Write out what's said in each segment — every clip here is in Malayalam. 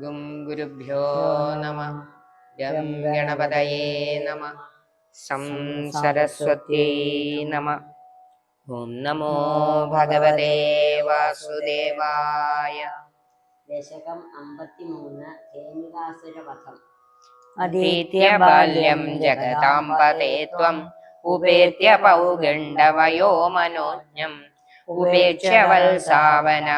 ഗും ഗുരുഭ്യോ നമ. ഗം ഗണപതയേ നമ. സം സരസ്വത്യൈ നമ. ഓം നമോ ഭഗവതേ വാസുദേവായ. ദശകം അമ്പത്തിമൂന്ന് ധേനുകാസുരവധം അതീത്യ ബാല്യം ജഗതാംബതേ ത്വം. ഉപേത്യ പൗഗണ്ഡവയോ മനോജ്ഞം. ഉപേക്ഷ വത്സാവനമുത്സവേന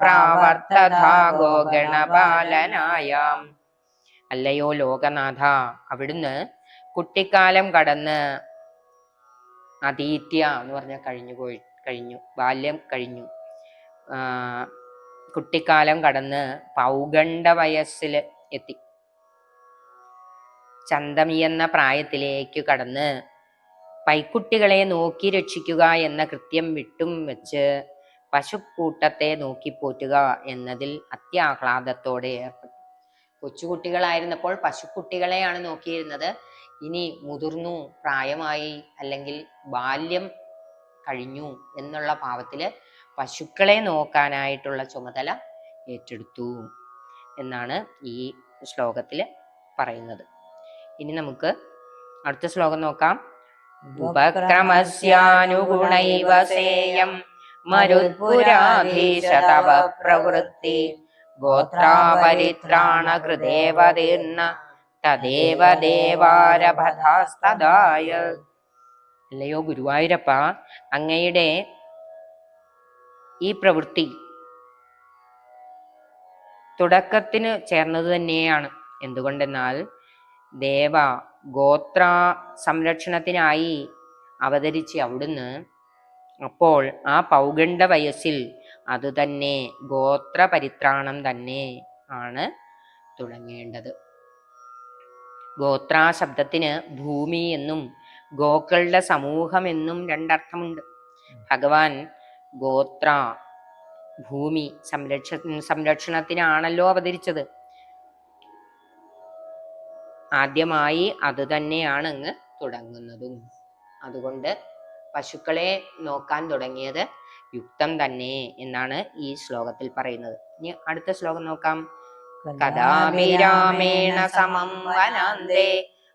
പ്രാവർത്തധാഗോ അല്ലയോ ലോകനാഥ അവിടുന്ന് കുട്ടിക്കാലം കടന്ന് അതീത്യ എന്ന് പറഞ്ഞാൽ കഴിഞ്ഞു പോയി കഴിഞ്ഞു ബാല്യം കഴിഞ്ഞു. കുട്ടിക്കാലം കടന്ന് പൗഗണ്ഡ വയസ്സിൽ എത്തി. ചന്തമി എന്ന പ്രായത്തിലേക്ക് കടന്ന് പൈക്കുട്ടികളെ നോക്കി രക്ഷിക്കുക എന്ന കൃത്യം വിട്ടും വെച്ച് പശുക്കൂട്ടത്തെ നോക്കി പോറ്റുക എന്നതിൽ അത്യാഹ്ലാദത്തോടെ ഏർപ്പെട്ടു. കൊച്ചുകുട്ടികളായിരുന്നപ്പോൾ പശുക്കുട്ടികളെയാണ് നോക്കിയിരുന്നത്. ഇനി മുതിർന്നു പ്രായമായി അല്ലെങ്കിൽ ബാല്യം കഴിഞ്ഞു എന്നുള്ള ഭാവത്തിൽ പശുക്കളെ നോക്കാനായിട്ടുള്ള ചുമതല ഏറ്റെടുത്തു എന്നാണ് ഈ ശ്ലോകത്തിൽ പറയുന്നത്. ഇനി നമുക്ക് അടുത്ത ശ്ലോകം നോക്കാം. ഉപക്രമസ്യാനുഗുണൈവ സേയം മരുത്പുരാധീശ തവ പ്രവൃത്തി ഗോത്രാപരിത്രാണകൃദേവതീർണ തദേവ ദേവാരഭഥാസ്തദായ അല്ലയോ ഗുരുവായൂരപ്പ അങ്ങയുടെ ഈ പ്രവൃത്തി തുടക്കത്തിന് ചേർന്നത് തന്നെയാണ്. എന്തുകൊണ്ടെന്നാൽ ദേവ ഗോത്ര സംരക്ഷണത്തിനായി അവതരിച്ച് അവിടുന്ന് അപ്പോൾ ആ പൗഗണ്ഡ വയസ്സിൽ അതുതന്നെ ഗോത്ര പരിത്രാണം തന്നെ ആണ് തുടങ്ങേണ്ടത്. ഗോത്രാ ശബ്ദത്തിന് ഭൂമി എന്നും ഗോക്കളുടെ സമൂഹം എന്നും രണ്ടർത്ഥമുണ്ട്. ഭഗവാൻ ഗോത്ര ഭൂമി സംരക്ഷ സംരക്ഷണത്തിനാണല്ലോ അവതരിച്ചത്. ആദ്യമായി അത് തന്നെയാണ് അങ്ങ് തുടങ്ങുന്നതും. അതുകൊണ്ട് പശുക്കളെ നോക്കാൻ തുടങ്ങിയത് യുക്തം തന്നെ എന്നാണ് ഈ ശ്ലോകത്തിൽ പറയുന്നത്. ഇനി അടുത്ത ശ്ലോകം നോക്കാം. കഥാമി രാമേണ സമം വനാന്തേ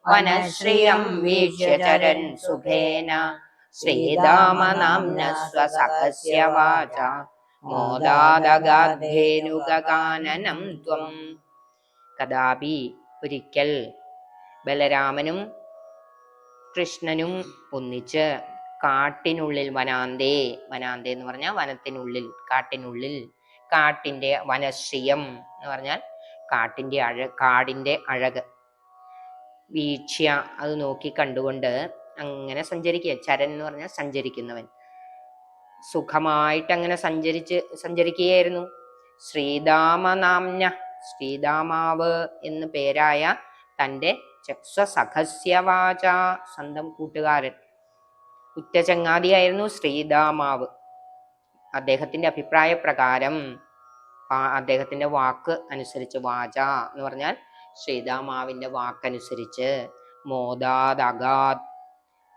വനശ്രിയം വീക്ഷ്യ ചരൻ സുഖേന ശ്രീരാമനാംന സ്വസഹസ്യ വാച മോദാദഗാധേനുകാനനം ത്വം. കഥാപി ഒരിക്കൽ ബലരാമനും കൃഷ്ണനും ഒന്നിച്ച് കാട്ടിനുള്ളിൽ വനാന്തേ വനാന്തേ എന്ന് പറഞ്ഞാൽ വനത്തിനുള്ളിൽ കാട്ടിനുള്ളിൽ. കാട്ടിന്റെ വനശ്രിയം എന്ന് പറഞ്ഞാൽ കാട്ടിന്റെ അഴ കാടിന്റെ അഴക്. വീക്ഷ്യ അത് നോക്കി കണ്ടുകൊണ്ട് അങ്ങനെ സഞ്ചരിക്കുക. ചരൻ എന്ന് പറഞ്ഞാൽ സഞ്ചരിക്കുന്നവൻ. സുഖമായിട്ട് അങ്ങനെ സഞ്ചരിച്ച് സഞ്ചരിക്കുകയായിരുന്നു. ശ്രീതാമനാമ്ന ശ്രീധാമാവ് എന്ന് പേരായ തന്റെ സ്വസഖസ്യവാച സ്വന്തം കൂട്ടുകാരൻ. ഉറ്റ ശ്രീദാമാവ് അദ്ദേഹത്തിന്റെ അഭിപ്രായ പ്രകാരം അദ്ദേഹത്തിന്റെ വാക്ക് അനുസരിച്ച് വാച എന്ന് പറഞ്ഞാൽ ശ്രീദാമാവിന്റെ വാക്കനുസരിച്ച് മോദാദഗാത്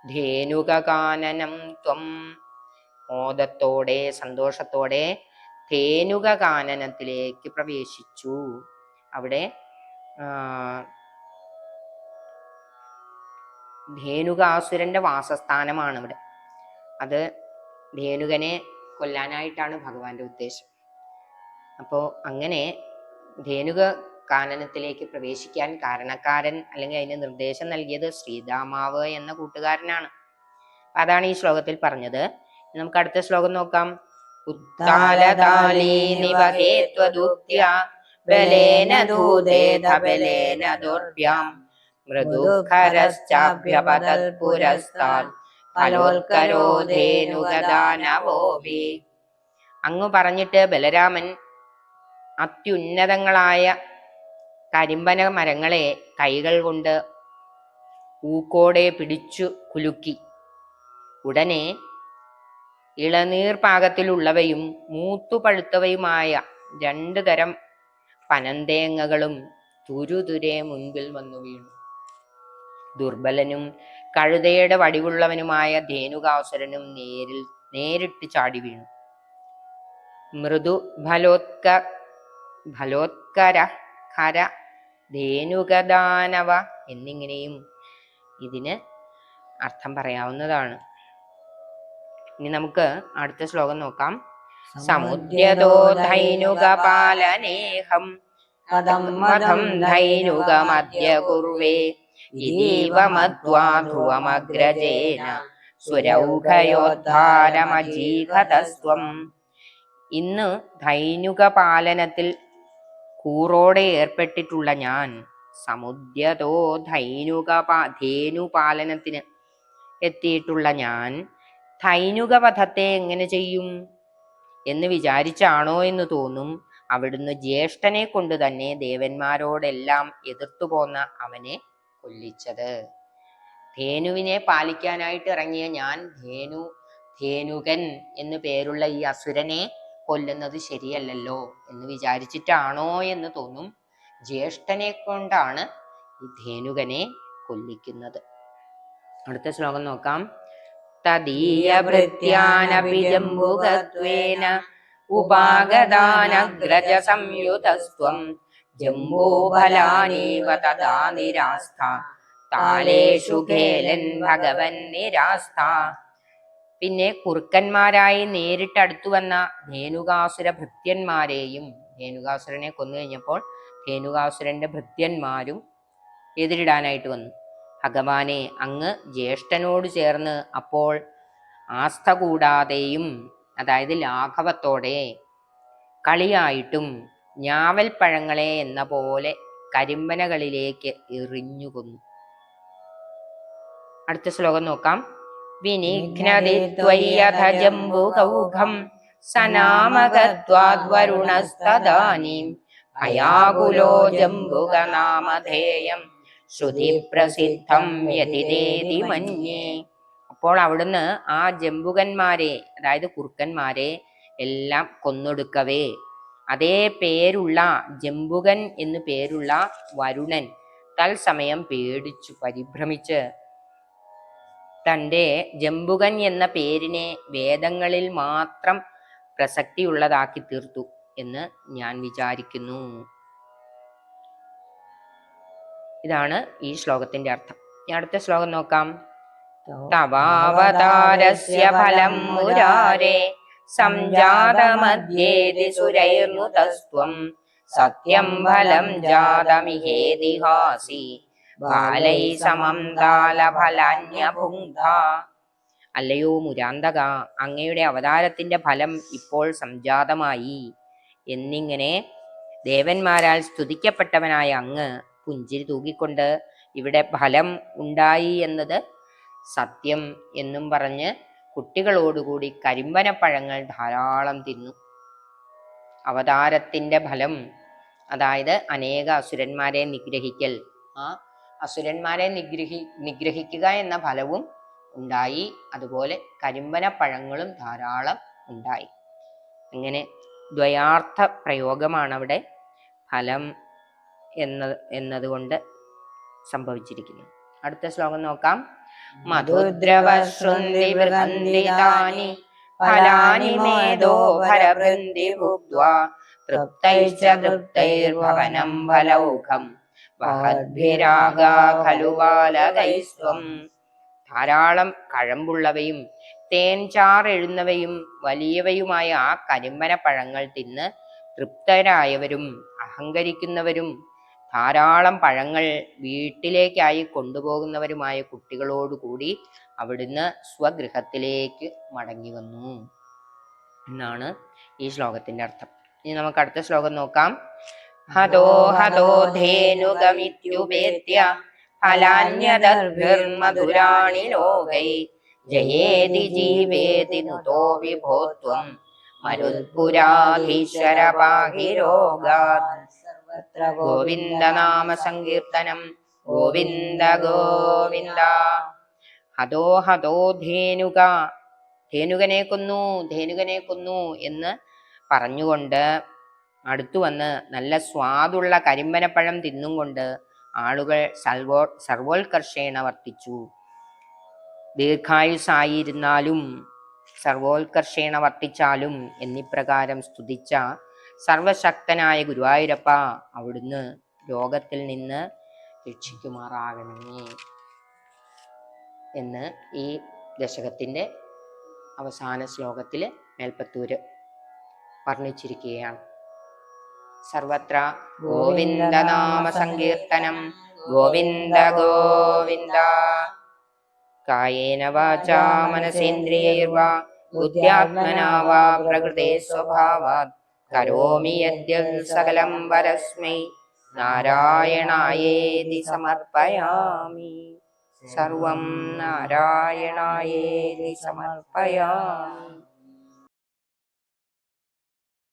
ധേനുകാനനം ത്വം മോദത്തോടെ സന്തോഷത്തോടെ ധേനുകാനനത്തിലേക്ക് പ്രവേശിച്ചു. അവിടെ ധേനുകാസുരന്റെ വാസസ്ഥാനമാണ് ഇവിടെ അത് ധേനുകനെ കൊല്ലാനായിട്ടാണ് ഭഗവാന്റെ ഉദ്ദേശം. അപ്പോ അങ്ങനെ ധേനുക കാനനത്തിലേക്ക് പ്രവേശിക്കാൻ കാരണക്കാരൻ അല്ലെങ്കിൽ അതിന് നിർദ്ദേശം നൽകിയത് ശ്രീദാമാവ് എന്ന കൂട്ടുകാരനാണ്. അതാണ് ഈ ശ്ലോകത്തിൽ പറഞ്ഞത്. നമുക്ക് അടുത്ത ശ്ലോകം നോക്കാം. ബലേന ദൂതേധ ബലേന ദുർഭ്യാം. മൃദുഖരശ്ചാഭ്യപതത് പുരസ്താത് ഫലോത്കരോധേനുഗദാനവോപി അങ്ങ് പറഞ്ഞിട്ട് ബലരാമൻ അത്യുന്നതങ്ങളായ കരിമ്പന മരങ്ങളെ കൈകൾ കൊണ്ട് ഊക്കോടെ പിടിച്ചു കുലുക്കി. ഉടനെ ഇളനീർ പാകത്തിലുള്ളവയും മൂത്തുപഴുത്തവയുമായ രണ്ടു തരം പനന്തേങ്ങകളും തുരുതുരെ മുൻപിൽ വന്നു വീണു. ദുർബലനും കഴുതയുടെ വടിവുള്ളവനുമായ ധേനുകാസുരനും നേരിൽ നേരിട്ട് ചാടി വീണു. മൃദു ഫലോത്ക ഫലോത്കര ഖര ധേനുകദാനവ എന്നിങ്ങനെയും ഇതിന് അർത്ഥം പറയാവുന്നതാണ്. ഇനി നമുക്ക് അടുത്ത ശ്ലോകം നോക്കാം. സമുദ്രതോ ധൈനുകപാലനേഹം കഥം ധൈനുകമദ്യ കുർവേ ഇതീവ സുരൗഘയോദ്ധാരമജീകതസ്ത്വം ഇന്ന് ധൈനുക പാലനത്തിൽ കൂറോടെ ഏർപ്പെട്ടിട്ടുള്ള ഞാൻ സമുദ്രതോ ധൈനുക ധേനുപാലനത്തിന് എത്തിയിട്ടുള്ള ഞാൻ ധൈനുക പഥത്തെ എങ്ങനെ ചെയ്യും? എന്ന് വിചാരിച്ചാണോ എന്ന് തോന്നും അവിടുന്ന് ജ്യേഷ്ഠനെ കൊണ്ട് തന്നെ ദേവന്മാരോടെല്ലാം എതിർത്തു പോന്ന അവനെ കൊല്ലിച്ചത്. ധേനുവിനെ പാലിക്കാനായിട്ട് ഇറങ്ങിയ ഞാൻ ധേനു ധേനുകൻ എന്ന് പേരുള്ള ഈ അസുരനെ കൊല്ലുന്നത് ശരിയല്ലല്ലോ എന്ന് വിചാരിച്ചിട്ടാണോ എന്ന് തോന്നും ജ്യേഷ്ഠനെ കൊണ്ടാണ് ഈ ധേനുകനെ കൊല്ലിക്കുന്നത്. അടുത്ത ശ്ലോകം നോക്കാം. തദീയ ഭൃത്യാനപി ജംബുകത്വേന ഉപാഗദാനഗ്രജ സംയുതസ്ത്വം ജംബൂഫലാനീവ തഥാ നിരാസ്ഥ. താലേഷു ഖേലൻ ഭഗവൻ നിരാസ്ഥ. പിന്നെ കുറുക്കന്മാരായി നേരിട്ട് അടുത്തു വന്ന ധേനുകാസുര ഭൃത്യന്മാരെയും ധേനുകാസുരനെ കൊന്നു കഴിഞ്ഞപ്പോൾ ധേനുകാസുരന്റെ ഭൃത്യന്മാരും എതിരിടാനായിട്ട് വന്നു. ഭഗവാനെ അങ്ങ് ജ്യേഷ്ഠനോട് ചേർന്ന് അപ്പോൾ ആസ്ഥ കൂടാതെയും അതായത് ലാഘവത്തോടെ കളിയായിട്ടും ഞാവൽ പഴങ്ങളെ എന്ന പോലെ കരിമ്പനകളിലേക്ക് എറിഞ്ഞു കൊന്നു അടുത്ത ശ്ലോകം നോക്കാം. വിനിഘ്നതിത്വയ്യഥ ജംബുകൗഘം സനാമകത്വാദ്വരുണസ്തദാനീം ഭയാകുലോ ജംബുകനാമധേയം ശ്രുതി പ്രസിദ്ധം വ്യതിരേതി മഞ്ഞേ അപ്പോൾ അവിടുന്ന് ആ ജംബുകന്മാരെ അതായത് കുറുക്കന്മാരെ എല്ലാം കൊന്നൊടുക്കവേ. അതേ പേരുള്ള ജംബുകൻ എന്നു പേരുള്ള വരുണൻ തൽസമയം പേടിച്ചു പരിഭ്രമിച്ച്. തന്റെ ജംബുകൻ എന്ന പേരിനെ വേദങ്ങളിൽ മാത്രം പ്രസക്തിയുള്ളതാക്കി തീർത്തു എന്ന് ഞാൻ വിചാരിക്കുന്നു. ഇതാണ് ഈ ശ്ലോകത്തിന്റെ അർത്ഥം. ഇനി അടുത്ത ശ്ലോകം നോക്കാം. തവാവതാരസ്യ ഫലം മുരാരേ. സംജാതമധ്യേതി സുരൈർനുതസ്ത്വം സത്യം ഫലം ജാതമിഹേതിഹാസി ബാലൈ സമം താലഫലാന്യഭുങ്ധ. അല്ലയോ മുരാന്തക അങ്ങയുടെ അവതാരത്തിന്റെ ഫലം ഇപ്പോൾ സംജാതമായി. എന്നിങ്ങനെ ദേവന്മാരാൽ സ്തുതിക്കപ്പെട്ടവനായ അങ്ങ് പുഞ്ചിരി തൂകിക്കൊണ്ട് ഇവിടെ ഫലം ഉണ്ടായി എന്നത് സത്യം എന്നും പറഞ്ഞ് കുട്ടികളോടുകൂടി കരിമ്പനപ്പഴങ്ങൾ ധാരാളം തിന്നു. അവതാരത്തിന്റെ ഫലം അതായത് അനേക അസുരന്മാരെ നിഗ്രഹിക്കൽ. ആ അസുരന്മാരെ നിഗ്രഹി നിഗ്രഹിക്കുക എന്ന ഫലവും ഉണ്ടായി. അതുപോലെ കരിമ്പനപ്പഴങ്ങളും ധാരാളം ഉണ്ടായി. അങ്ങനെ ദ്വയാർത്ഥ പ്രയോഗമാണ് അവിടെ ഫലം എന്ന എന്നതുകൊണ്ട് സംഭവിച്ചിരിക്കുന്നത്. അടുത്ത ശ്ലോകം നോക്കാം. മധുദ്രവശ്രുന്തി വൃന്ദിതാനി ഫലാനി മേധോ ഭരവൃന്തി ഭുക്വാ തൃപ്തൈശ്ച തൃപ്തൈർഭവനം ഫലൗഖം വഹദ്ഭിരാഗാ ഖലു ബാലകൈസ്വം ധാരാളം കഴമ്പുള്ളവയും തേൻ ചാറെഴുന്നവയും വലിയവയുമായ ആ കരിമ്പന പഴങ്ങൾ തിന്ന് തൃപ്തരായവരും അഹങ്കരിക്കുന്നവരും ധാരാളം പഴങ്ങൾ വീട്ടിലേക്കായി കൊണ്ടുപോകുന്നവരുമായ കുട്ടികളോടുകൂടി അവിടുന്ന് സ്വഗൃഹത്തിലേക്ക് മടങ്ങി വന്നു. എന്നാണ് ഈ ശ്ലോകത്തിന്റെ അർത്ഥം. ഇനി നമുക്ക് അടുത്ത ശ്ലോകം നോക്കാം. ഹതോ ഹതോ ധേനുഗമിത്യുപേത്യ ഫലാന്യദർഭിർമധുരാണി ലോകൈ. ജയേതി ജീവേതി നുതോ വിഭോത്വം. മരുത്പുരാധീശ്വര പാഹി ഗോവിന്ദ നാമ സങ്കീർത്തനം. ഗോവിന്ദ ഗോവിന്ദ. ഹതോ ഹതോ ധേനുക. ധേനുകനെ കൊന്നു ധേനുകനെ കൊന്നു എന്ന് പറഞ്ഞുകൊണ്ട് അടുത്തു വന്ന് നല്ല സ്വാദുള്ള കരിമ്പനപ്പഴം തിന്നും കൊണ്ട് ആളുകൾ സർവോ സർവോത്കർഷേണ വർത്തിച്ചു. ദീർഘായുസായിരുന്നാലും സർവോത്കർഷേണ വർത്തിച്ചാലും എന്നിപ്രകാരം സ്തുതിച്ച സർവശക്തനായ ഗുരുവായൂരപ്പ അവിടുന്ന് രോഗത്തിൽ നിന്ന് രക്ഷിക്കുമാറാകണമേ എന്ന് ഈ ദശകത്തിന്റെ അവസാന ശ്ലോകത്തിൽ മേൽപ്പത്തൂര് വർണിച്ചിരിക്കുകയാണ്. സർവത്ര ഗോവിന്ദനാമ സങ്കീർത്തനം ഗോവിന്ദ ഗോവിന്ദ. കായേന വാചാ മനസേന്ദ്രിയൈർവാ ബുദ്ധ്യാത്മനാ പ്രകൃതേ സ്വഭാവാത്. കരോമി സകലം വരസ്മൈ. നാരായണായേതി സമർപ്പയാമി. സർവം നാരായണായേതി സമർപ്പയാമി.